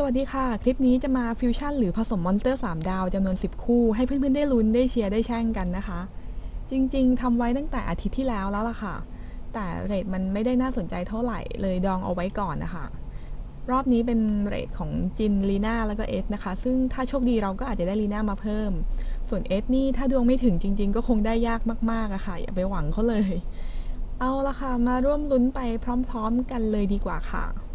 สวัสดีค่ะ คลิปนี้จะมาฟิวชั่นหรือผสมมอนสเตอร์ 3 ดาวจำนวน 10 คู่ ให้เพื่อนๆ ได้ลุ้นได้เชียร์ได้แช่งกันนะคะ จริงๆทำไว้ตั้งแต่อาทิตย์ที่แล้วแล้วล่ะค่ะ แต่เรทมันไม่ได้น่าสนใจเท่าไหร่เลยดองเอาไว้ก่อนนะคะ รอบนี้เป็นเรทของจินลีน่าแล้วก็เอสนะคะ ซึ่งถ้าโชคดีเราก็อาจจะได้ลีน่ามาเพิ่ม ส่วนเอสนี่ถ้าดวงไม่ถึงจริง ๆ ก็คงได้ยากมากๆอะค่ะ อย่าไปหวังเขาเลย เอาละค่ะมาร่วมลุ้นไปพร้อม ๆ กันเลยดีกว่าค่ะ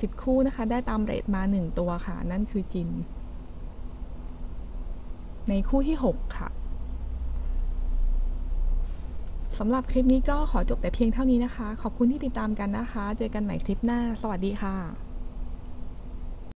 10 คู่นะคะ ได้ตามเรทมา 1 ตัวค่ะ นั่นคือจิน ในคู่ที่ 6 ค่ะสำหรับคลิปนี้ก็ขอจบแต่เพียงเท่านี้นะคะ ขอบคุณที่ติดตามกันนะคะ เจอกันใหม่คลิปหน้า สวัสดีค่ะ